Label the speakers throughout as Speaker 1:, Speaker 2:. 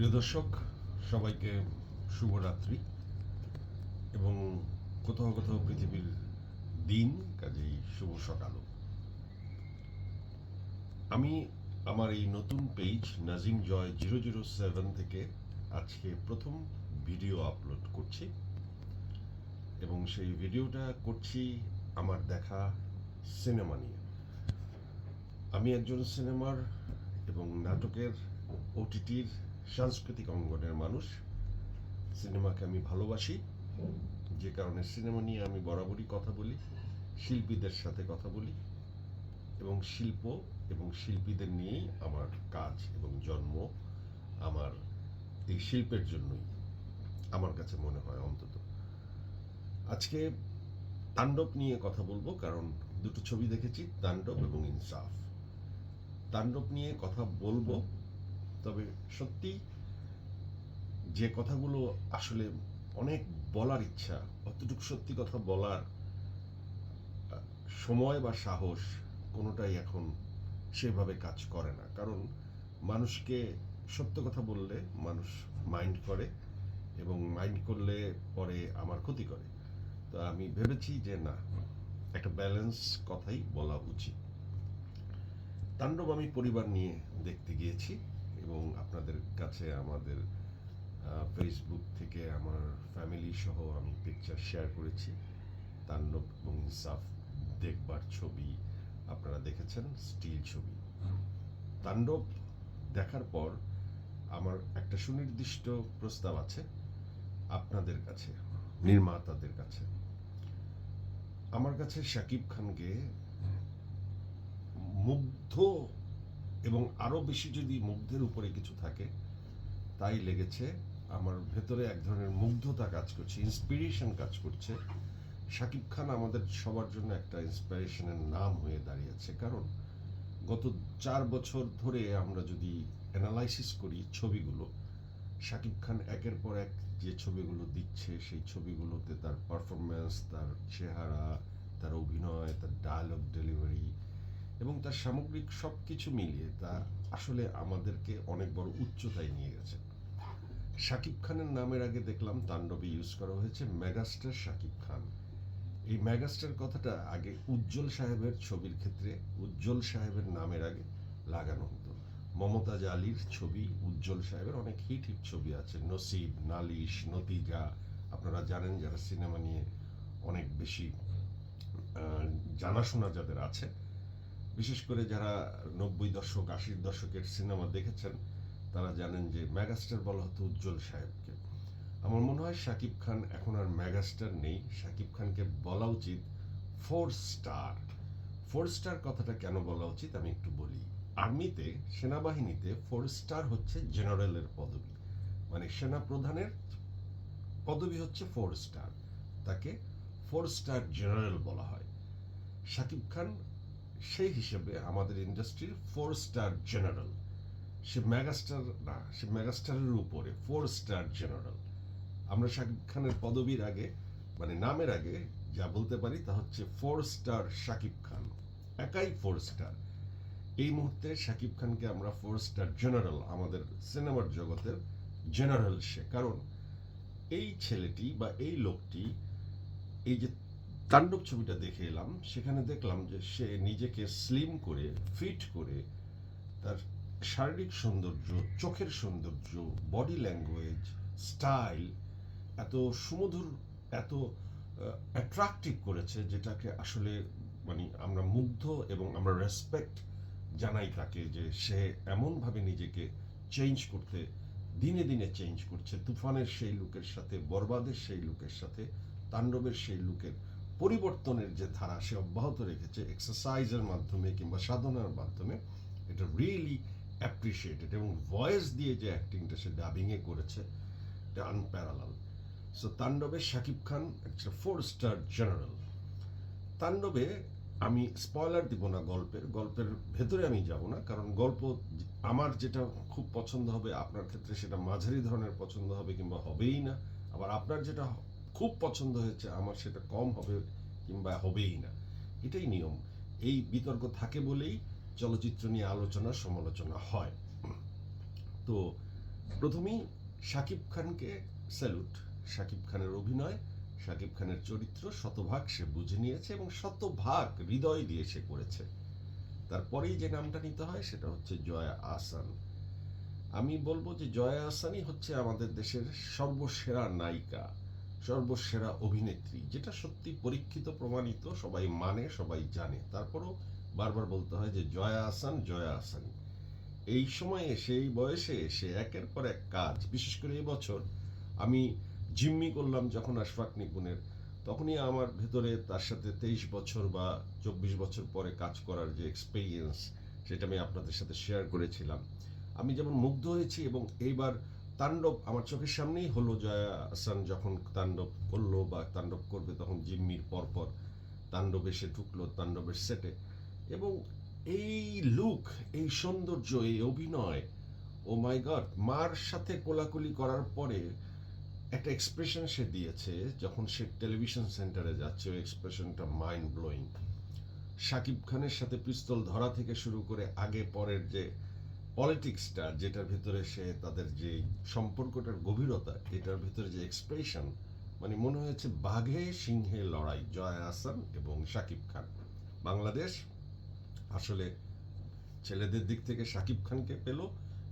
Speaker 1: প্রিয় দর্শক, সবাইকে শুভরাত্রি এবং কোথাও কোথাও পৃথিবীর দিন কাজেই শুভ সকালও আমি আমার এই নতুন page Nazim Joy zero zero seven থেকে আজকে প্রথম ভিডিও আপলোড করছি এবং সেই ভিডিওটা করছি আমার দেখা সিনেমা নিয়ে। আমি একজন সিনেমার এবং নাটকের ওটিটির সাংস্কৃতিক অঙ্গনের মানুষ। সিনেমাকে আমি ভালোবাসি। যে কারণে সিনেমা নিয়ে আমি বরাবরই কথা বলি, শিল্পীদের সাথে কথা বলি এবং শিল্প এবং শিল্পীদের নিয়েই আমার কাজ এবং জন্ম আমার এই শিল্পের জন্যই আমার কাছে মনে হয় অন্তত। আজকে তাণ্ডব নিয়ে কথা বলব, কারণ দুটো ছবি দেখেছি, তাণ্ডব এবং ইনসাফ। তাণ্ডব নিয়ে কথা বলব। তবে সত্যি যে কথাগুলো আসলে অনেক বলার ইচ্ছা, অতটুকু সত্যি কথা বলার সময় বা সাহস কোনোটাই এখন সেভাবে কাজ করে না। কারণ মানুষকে সত্য কথা বললে মানুষ মাইন্ড করে এবং মাইন্ড করলে পরে আমার ক্ষতি করে। তো আমি ভেবেছি যে না, একটা ব্যালেন্স কথাই বলা উচিত। তাণ্ডব আমি পরিবার নিয়ে দেখতে গিয়েছি। এবং আপনাদের কাছে আমাদের ফেসবুক থেকে আমার ফ্যামিলি সহ আমি পিকচার শেয়ার করেছি। তাণ্ডব এবং ইনসাফ দেখবার ছবি আপনারা দেখেছেন স্টিল ছবি। তাণ্ডব দেখার পর আমার একটা সুনির্দিষ্ট প্রস্তাব আছে আপনাদের কাছে, নির্মাতাদের কাছে। আমার কাছে শাকিব খানকে মুগ্ধ এবং আরও বেশি যদি মুগ্ধের উপরে কিছু থাকে, তাই লেগেছে আমার ভেতরে এক ধরনের মুগ্ধতা কাজ করছে ইন্সপিরেশন কাজ করছে। শাকিব খান আমাদের সবার জন্য একটা ইন্সপিরেশনের নাম হয়ে দাঁড়িয়েছে। কারণ গত চার বছর ধরে আমরা যদি অ্যানালাইসিস করি ছবিগুলো, শাকিব খান একের পর এক যে ছবিগুলো দিচ্ছে, সেই ছবিগুলোতে তার পারফরমেন্স তার চেহারা, তার অভিনয়, তার ডায়লগ ডেলিভারি এবং তার সামগ্রিক সব কিছু মিলিয়ে তা আসলে আমাদেরকে অনেক বড় উচ্চতায় নিয়ে গেছে। শাকিব খানের নামের আগে দেখলাম তাণ্ডবে ইউজ করা হয়েছে মেগাস্টার শাকিব খান। এই মেগাস্টার কথাটা আগে উজ্জ্বল সাহেবের ছবির ক্ষেত্রে উজ্জ্বল সাহেবের নামের আগে লাগানো হতো। মমতাজ আলীর ছবি উজ্জ্বল সাহেবের অনেক হিট হিট ছবি আছে। নসিব, নালিশ, নতিজা, আপনারা জানেন যারা সিনেমা নিয়ে অনেক বেশি জানাশোনা যাদের আছে বিশেষ করে যারা নব্বই দশক, আশির দশকের সিনেমা দেখেছেন, তারা জানেন যে ম্যাগাস্টার বলা হতো উজ্জ্বল সাহেবকে। আমার মনে হয় শাকিব খান এখন আর ম্যাগাস্টার নেই। শাকিব খানকে বলা উচিত ফোর স্টার। ফোর স্টার কথাটা কেন বলা উচিত আমি একটু বলি। আর্মিতে, সেনাবাহিনীতে ফোর স্টার হচ্ছে জেনারেলের পদবি। মানে সেনা প্রধানের পদবি হচ্ছে ফোর স্টার। তাকে ফোর স্টার জেনারেল বলা হয়। শাকিব খান সেই হিসেবে আমাদের ইন্ডাস্ট্রির ফোর স্টার জেনারেল সে মেগাস্টার না, সে মেগাস্টারের উপরে ফোর স্টার জেনারেল আমরা শাকিব খানের পদবীর আগে মানে নামের আগে যা বলতে পারি তা হচ্ছে ফোর স্টার শাকিব খান। একাই ফোর স্টার এই মুহূর্তে শাকিব খানকে আমরা ফোর স্টার জেনারেল আমাদের সিনেমার জগতের জেনারেল সে। কারণ এই ছেলেটি বা এই লোকটি এই যে তাণ্ডব ছবিটা দেখে এলাম। সেখানে দেখলাম যে সে নিজেকে স্লিম করে ফিট করে তার শারীরিক সৌন্দর্য, চোখের সৌন্দর্য বডি ল্যাঙ্গুয়েজ স্টাইল এত সুমধুর, এত অ্যাট্রাকটিভ করেছে যেটাকে আসলে মানে আমরা মুগ্ধ এবং আমরা রেসপেক্ট জানাই তাকে যে সে এমনভাবে নিজেকে চেঞ্জ করতে, দিনে দিনে চেঞ্জ করছে। তুফানের সেই লুকের সাথে, বরবাদের সেই লুকের সাথে, তাণ্ডবের সেই লুকের পরিবর্তনের যে ধারা সে অব্যাহত রেখেছে এক্সারসাইজের মাধ্যমে কিংবা সাধনার মাধ্যমে, এটা রিয়েলি অ্যাপ্রিসিয়েটেড এবং ভয়েস দিয়ে যে অ্যাক্টিংটা সে ডাবিংয়ে করেছে, এটা আনপ্যারালাল সো তাণ্ডবে শাকিব খান একটা ফোর স্টার জেনারেল তাণ্ডবে আমি স্পয়লার দিব না গল্পের গল্পের ভেতরে আমি যাব না, কারণ গল্প আমার যেটা খুব পছন্দ হবে, আপনার ক্ষেত্রে সেটা মাঝারি ধরনের পছন্দ হবে কিংবা হবেই না, আবার আপনার যেটা খুব পছন্দ হয়েছে, আমার সেটা কম হবে কিংবা হবেই না। এটাই নিয়ম। এই বিতর্ক থাকে বলেই চলচ্চিত্র নিয়ে আলোচনা, সমালোচনা হয়। তো প্রথমেই শাকিব খানকে স্যালুট। শাকিব খানের অভিনয়, শাকিব খানের চরিত্র শতভাগ সে বুঝে নিয়েছে এবং শতভাগ হৃদয় দিয়ে সে করেছে। তারপরেই যে নামটা নিতে হয় সেটা হচ্ছে জয়া আসান আমি বলব যে জয়া আসানই হচ্ছে আমাদের দেশের সর্বসেরা নায়িকা। সর্বসেরা অভিনেত্রী, যেটা সত্যি পরীক্ষিত, প্রমাণিত, সবাই মানে সবাই জানে। তারপরও বারবার বলতে হয় যে, জয়া আসান জয়া আসানি এই সময়ে এসে এই বয়সে এসে একের পর এক কাজ, বিশেষ করে এই বছর আমি জিম্মি করলাম যখন আশফাক নিপুণের। তখনই আমার ভেতরে তার সাথে তেইশ বছর বা চব্বিশ বছর পরে কাজ করার যে এক্সপিরিয়েন্স সেটা আমি আপনাদের সাথে শেয়ার করেছিলাম। আমি যেমন মুগ্ধ হয়েছি এবং এইবার তাণ্ডব আমার চোখের সামনেই হলো জয়া আসান যখন তাণ্ডব করল বা তাণ্ডব করবে তখন জিম্মির পরপর তাণ্ডব এসে ঢুকলো তাণ্ডবের সেটে এবং এই লুক এই সৌন্দর্য, এই অভিনয় ও মাই গড মার সাথে কোলাকুলি করার পরে একটা এক্সপ্রেশন সে দিয়েছে যখন সে টেলিভিশন সেন্টারে যাচ্ছে, ওই এক্সপ্রেশনটা মাইন্ড ব্লোয়িং শাকিব খানের সাথে পিস্তল ধরা থেকে শুরু করে আগে পরের যে পলিটিক্সটা যেটার ভিতরে সে তাদের যে সম্পর্কটার গভীরতা, এটার ভিতরে যে এক্সপ্রেশন মানে মনে হয়েছে বাঘে সিংহে লড়াই, জয়া আসান এবং শাকিব খান। বাংলাদেশ আসলে ছেলেদের দিক থেকে শাকিব খানকে পেল,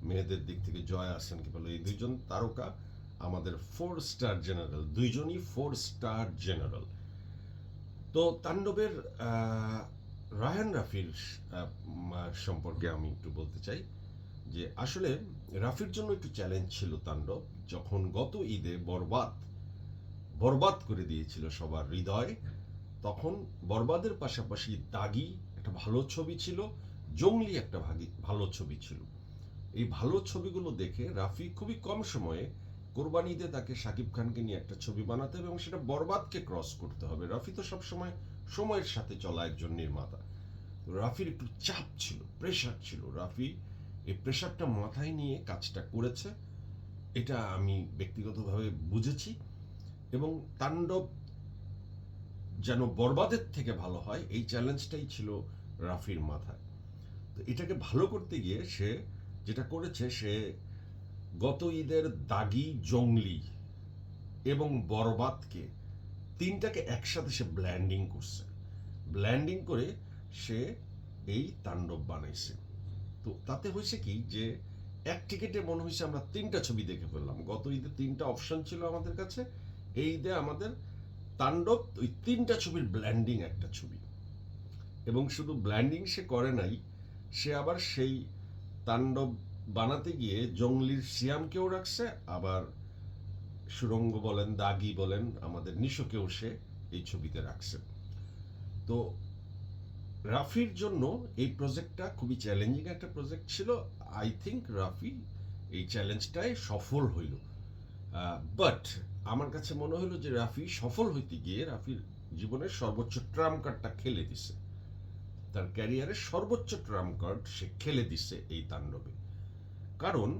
Speaker 1: মেয়েদের দিক থেকে জয়া আসানকে পেল। এই দুইজন তারকা আমাদের ফোর স্টার জেনারেল দুইজনই ফোর স্টার জেনারেল তো তাণ্ডবের রায়ান রাফির সম্পর্কে আমি একটু বলতে চাই। যে আসলে রাফির জন্য একটু চ্যালেঞ্জ ছিল তাণ্ডব, যখন গত ঈদে বরবাদ বরবাদ করে দিয়েছিল সবার হৃদয়, তখন বরবাদের পাশাপাশি দাগি একটা ভালো ছবি ছিল, জঙ্গলি একটা ভালো ছবি ছিল। এই ভালো ছবিগুলো দেখে রাফি খুবই কম সময়ে কোরবানিতে তাকে শাকিব খানকে নিয়ে একটা ছবি বানাতে হবে এবং সেটা বরবাদকে ক্রস করতে হবে। রাফি তো সবসময় সময়ের সাথে চলা একজন নির্মাতা। রাফির একটু চাপ ছিল প্রেশার ছিল। রাফি এই প্রেশারটা মাথায় নিয়ে কাজটা করেছে, এটা আমি ব্যক্তিগতভাবে বুঝেছি এবং তাণ্ডব যেন বরবাদের থেকে ভালো হয়, এই চ্যালেঞ্জটাই ছিল রাফির মাথায়। তো এটাকে ভালো করতে গিয়ে সে যেটা করেছে, সে গত ঈদের দাগি জঙ্গলি এবং বরবাদকে তিনটাকে একসাথে সে ব্ল্যান্ডিং করছে। ব্ল্যান্ডিং করে সে এই তাণ্ডব বানাইছে। তো তাতে হয়েছে কি যে, এক টিকিটে মনে হয়েছে আমরা তিনটা ছবি দেখে ফেললাম। গত ঈদে তিনটা অপশন ছিল আমাদের কাছে। এই ঈদে আমাদের তাণ্ডব, ওই তিনটা ছবির ব্ল্যান্ডিং একটা ছবি। এবং শুধু ব্ল্যান্ডিং সে করে নাই, সে আবার সেই তাণ্ডব বানাতে গিয়ে জঙ্গলির সিয়ামকেও রাখছে, আবার সুরঙ্গ বলেন, দাগি বলেন, আমাদের নিশোকেও সে এই ছবিতে রাখছে। তো রাফির জন্য এই প্রজেক্টটা খুবই চ্যালেঞ্জিং একটা প্রজেক্ট ছিল। আই থিঙ্ক রাফি এই চ্যালেঞ্জটায় সফল হইল। বাট আমার কাছে মনে হলো যে রাফি সফল হইতে গিয়ে রাফির জীবনের সর্বোচ্চ ট্রাম কার্ডটা খেলে দিছে। তার ক্যারিয়ারের সর্বোচ্চ ট্রাম কার্ড সে খেলে দিছে এই তাণ্ডবে। কারণ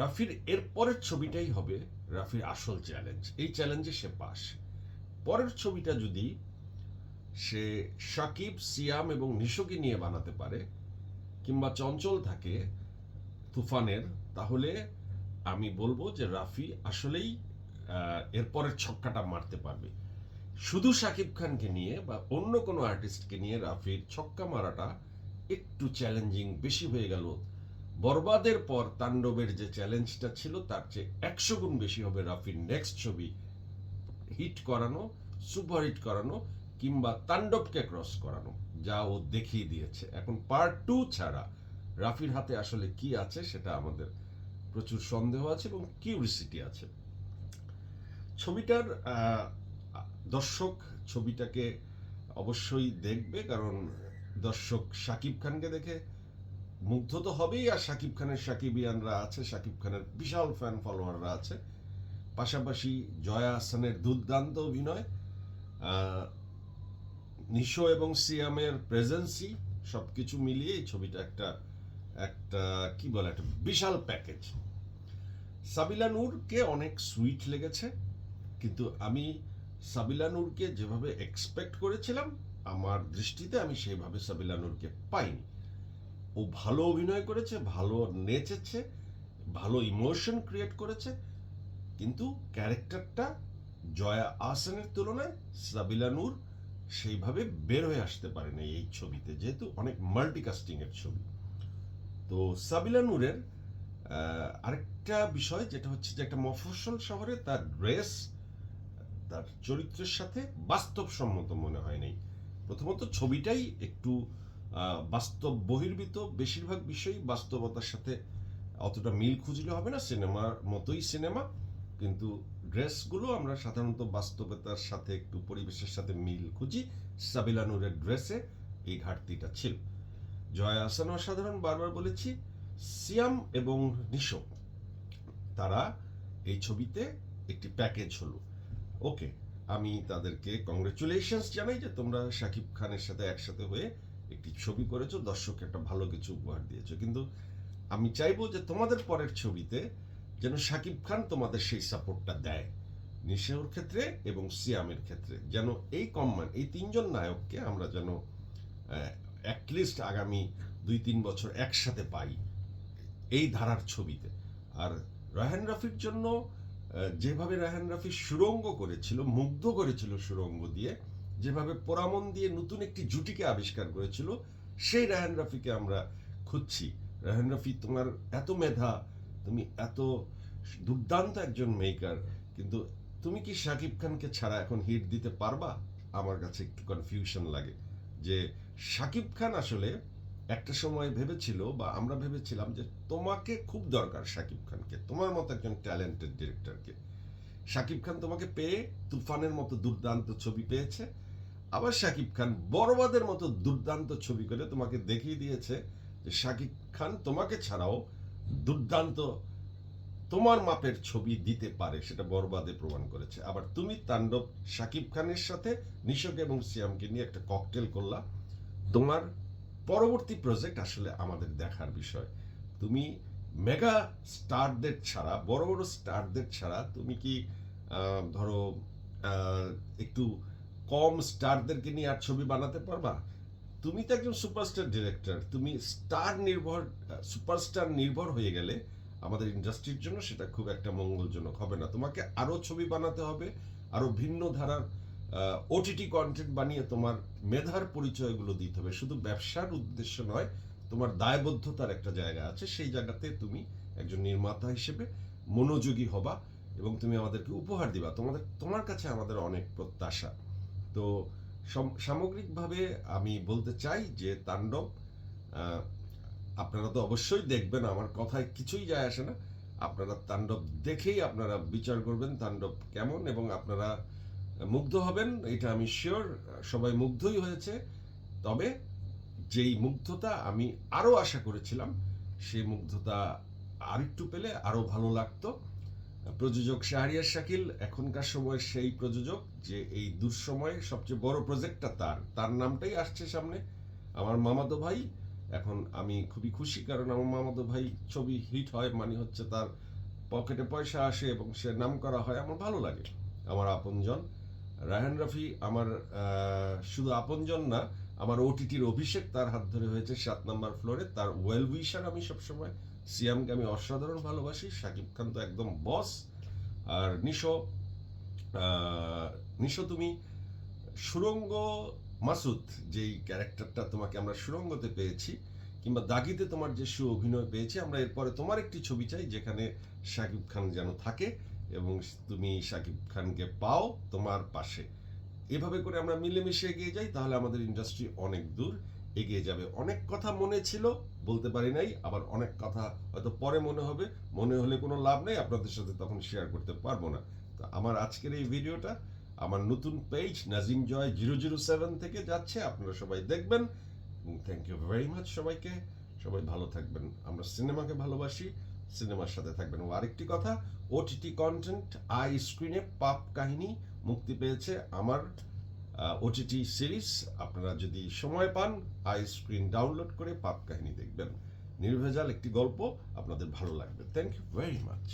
Speaker 1: রাফির এর পরের ছবিটাই হবে রাফির আসল চ্যালেঞ্জ এই চ্যালেঞ্জে সে পাস পরের ছবিটা যদি সে সাকিব, সিয়াম এবং নিশোকে নিয়ে বানাতে পারে কিংবা চঞ্চল থাকে তুফানের, তাহলে আমি বলব যে রাফি আসলেই এরপরের ছক্কাটা মারতে পারবে। শুধু শাকিব খানকে নিয়ে বা অন্য কোনো আর্টিস্টকে নিয়ে রাফির ছক্কা মারাটা একটু চ্যালেঞ্জিং বেশি হয়ে গেল। বরবাদের পর তাণ্ডবের যে চ্যালেঞ্জটা ছিল, তার চেয়ে একশো গুণ বেশি হবে রাফির নেক্সট ছবি। হিট করানো সুপার হিট করানো কিংবা তাণ্ডবকে ক্রস করানো, যা ও দেখিয়ে দিয়েছে। এখন পার্ট টু ছাড়া রাফির হাতে আসলে কি আছে সেটা আমাদের প্রচুর সন্দেহ আছে এবং কিউরিসিটি আছে। ছবিটার দর্শক ছবিটাকে অবশ্যই দেখবে, কারণ দর্শক শাকিব খানকে দেখে মুগ্ধ তো হবেই, আর শাকিব খানের শাকিবিয়ানরা আছে শাকিব খানের বিশাল ফ্যান ফলোয়াররা আছে। পাশাপাশি জয়া হাসানের দুর্দান্ত অভিনয় নিশো এবং সিয়ামের প্রেজেন্সি সব কিছু মিলিয়ে এই ছবিটা একটা একটা, কি বলে, একটা বিশাল প্যাকেজ। সাবিলা নূরকে অনেক সুইট লেগেছে, কিন্তু আমি সাবিলা নূরকে যেভাবে এক্সপেক্ট করেছিলাম, আমার দৃষ্টিতে আমি সেভাবে সাবিলা নূরকে পাইনি। ও ভালো অভিনয় করেছে, ভালো নেচেছে, ভালো ইমোশন ক্রিয়েট করেছে, কিন্তু ক্যারেক্টারটা জয়া আহসানের তুলনায় সাবিলা নূর সেইভাবে বের হয়ে আসতে পারেনি এই ছবিতে, যেহেতু অনেক মাল্টিকাস্টিং এর ছবি। তো সাবিলা নূরের আরেকটা বিষয় যেটা হচ্ছে যে একটা মফস্বল শহরে তার ড্রেস তার চরিত্রের সাথে বাস্তবসম্মত মনে হয়নি প্রথমত ছবিটাই একটু বাস্তব বহির্ভূত, বেশিরভাগ বিষয়ই বাস্তবতার সাথে অতটা মিল খুঁজলে হবে না, সিনেমার মতোই সিনেমা, কিন্তু ড্রেসগুলো আমরা সাধারণত বাস্তবতার সাথে একটু পরিবেশের সাথে মিল খুঁজি। সাবিলা নূরের ড্রেসে এই ঘাটতিটা ছিল। জয়া আসান অসাধারণ বারবার বলেছি, সিয়াম এবং নিশো, তারা এই ছবিতে একটি প্যাকেজ হলো। ওকে, আমি তাদেরকে কংগ্রেচুলেশনস জানাই যে তোমরা শাকিব খানের সাথে একসাথে হয়ে একটি ছবি করেছ। দর্শককে একটা ভালো কিছু উপহার দিয়েছ। কিন্তু আমি চাইব যে তোমাদের পরের ছবিতে যেন শাকিব খান তোমাদের সেই সাপোর্টটা দেয়। নিশেহর ক্ষেত্রে এবং সিয়ামের ক্ষেত্রে যেন এই কম্বান এই তিনজন নায়ককে আমরা যেন অ্যাটলিস্ট আগামী দুই তিন বছর একসাথে পাই এই ধারার ছবিতে। আর রায়হান রাফির জন্য যেভাবে রায়হান রাফি সুরঙ্গ করেছিল, মুগ্ধ করেছিল সুরঙ্গ দিয়ে, যেভাবে পোরামন দিয়ে নতুন একটি জুটিকে আবিষ্কার করেছিল, সেই রায়হান রাফিকে আমরা খুঁজছি। রায়হান রাফি তোমার এত মেধা তুমি এত দুর্দান্ত একজন মেকার কিন্তু তুমি কি শাকিব খানকে ছাড়া এখন হিট দিতে পারবা? আমার কাছে একটু কনফিউশন লাগে। যে শাকিব খান আসলে একটা সময় ভেবেছিল বা আমরা ভেবেছিলাম যে তোমাকে খুব দরকার শাকিব খানকে, তোমার মতো একজন ট্যালেন্টেড ডিরেক্টরকে শাকিব খান তোমাকে পেয়ে তুফানের মতো দুর্দান্ত ছবি পেয়েছে, আবার শাকিব খান বড়বাদের মতো দুর্দান্ত ছবি করে তোমাকে দেখিয়ে দিয়েছে যে শাকিব খান তোমাকে ছাড়াও দুর্দান্ত। তোমার মাপের ছবি দিতে পারে, সেটা বরবাদে প্রমাণ করেছে। আবার তুমি তাণ্ডব শাকিব খানের সাথে, নিশক এবং সিয়ামকে নিয়ে একটা ককটেল করলা। তোমার পরবর্তী প্রজেক্ট আসলে আমাদের দেখার বিষয়। তুমি মেগা স্টারদের ছাড়া, বড় বড় স্টারদের ছাড়া তুমি কি ধরো একটু কম স্টারদেরকে নিয়ে আর ছবি বানাতে পারবা? তুমি তো একজন সুপারস্টার ডিরেক্টর তুমি স্টার নির্ভর সুপারস্টার নির্ভর হয়ে গেলে আমাদের ইন্ডাস্ট্রির জন্য সেটা খুব একটা মঙ্গলজনক হবে না। তোমাকে আরও ছবি বানাতে হবে, আরও ভিন্ন ধারার ওটিটি কন্টেন্ট বানিয়ে তোমার মেধার পরিচয়গুলো দিতে হবে। শুধু ব্যবসার উদ্দেশ্য নয়, তোমার দায়বদ্ধতার একটা জায়গা আছে, সেই জায়গাতে তুমি একজন নির্মাতা হিসেবে মনোযোগী হবা এবং তুমি আমাদেরকে উপহার দিবা। তোমাদের, তোমার কাছে আমাদের অনেক প্রত্যাশা। তো সামগ্রিকভাবে আমি বলতে চাই যে তাণ্ডব আপনারা তো অবশ্যই দেখবেন, আমার কথায় কিছুই যায় আসে না। আপনারা তাণ্ডব দেখেই আপনারা বিচার করবেন তাণ্ডব কেমন এবং আপনারা মুগ্ধ হবেন, এটা আমি শিওর সবাই মুগ্ধই হয়েছে। তবে যেই মুগ্ধতা আমি আরও আশা করেছিলাম, সেই মুগ্ধতা আরেকটু পেলে আরও ভালো লাগতো। প্রযোজক শাহরিয়ার শাকিল, এখনকার সময় সেই প্রযোজক যে এই দুঃসময়ে সবচেয়ে বড় প্রজেক্টটা তার। তার নামটাই আসছে সামনে, আমার মামাতো ভাই। এখন আমি খুবই খুশি কারণ আমার মামাতো ভাই ছবি হিট হয় মানে হচ্ছে তার পকেটে পয়সা আসে এবং সে নাম করা হয়, আমার ভালো লাগে। আমার আপনজন, রায়হান রফি, আমার শুধু আপনজন না, আমার ওটিটির অভিষেক তার হাত ধরে হয়েছে সাত নাম্বার ফ্লোরে তার ওয়েল উইশার আমি সবসময় সিয়ামকে আমি অসাধারণ ভালোবাসি শাকিব খান তো একদম বস। আর নিশো নিশো তুমি সুরঙ্গ মাসুদ, যেই ক্যারেক্টারটা তোমাকে আমরা সুরঙ্গতে পেয়েছি, কিংবা দাগিতে তোমার যে সু অভিনয় পেয়েছি, আমরা এরপরে তোমার একটি ছবি চাই যেখানে শাকিব খান যেন থাকে এবং তুমি শাকিব খানকে পাও তোমার পাশে। এভাবে করে আমরা মিলেমিশে এগিয়ে যাই, তাহলে আমাদের ইন্ডাস্ট্রি অনেক দূর। এগিয়ে যাবে। অনেক কথা মনে ছিল, বলতে পারি নাই, আবার অনেক কথা হয়তো পরে মনে হবে। মনে হলে কোনো লাভ নেই, আপনাদের সাথে তখন শেয়ার করতে পারব না। তো আমার আজকের এই ভিডিওটা, আমার নতুন page Nazim Joy zero zero seven থেকে যাচ্ছে, আপনারা সবাই দেখবেন। থ্যাংক ইউ ভেরি মাচ সবাইকে। সবাই ভালো থাকবেন। আমরা সিনেমাকে ভালোবাসি সিনেমার সাথে থাকবেন। ও আরেকটি কথা ওটিটি কন্টেন্ট আই স্ক্রিনে পাপ কাহিনী মুক্তি পেয়েছে আমার ওটিটি সিরিজ আপনারা যদি সময় পান আই স্ক্রিন ডাউনলোড করে পাপ কাহিনী দেখবেন। নির্ভেজাল একটি গল্প আপনাদের ভালো লাগবে। Thank you very much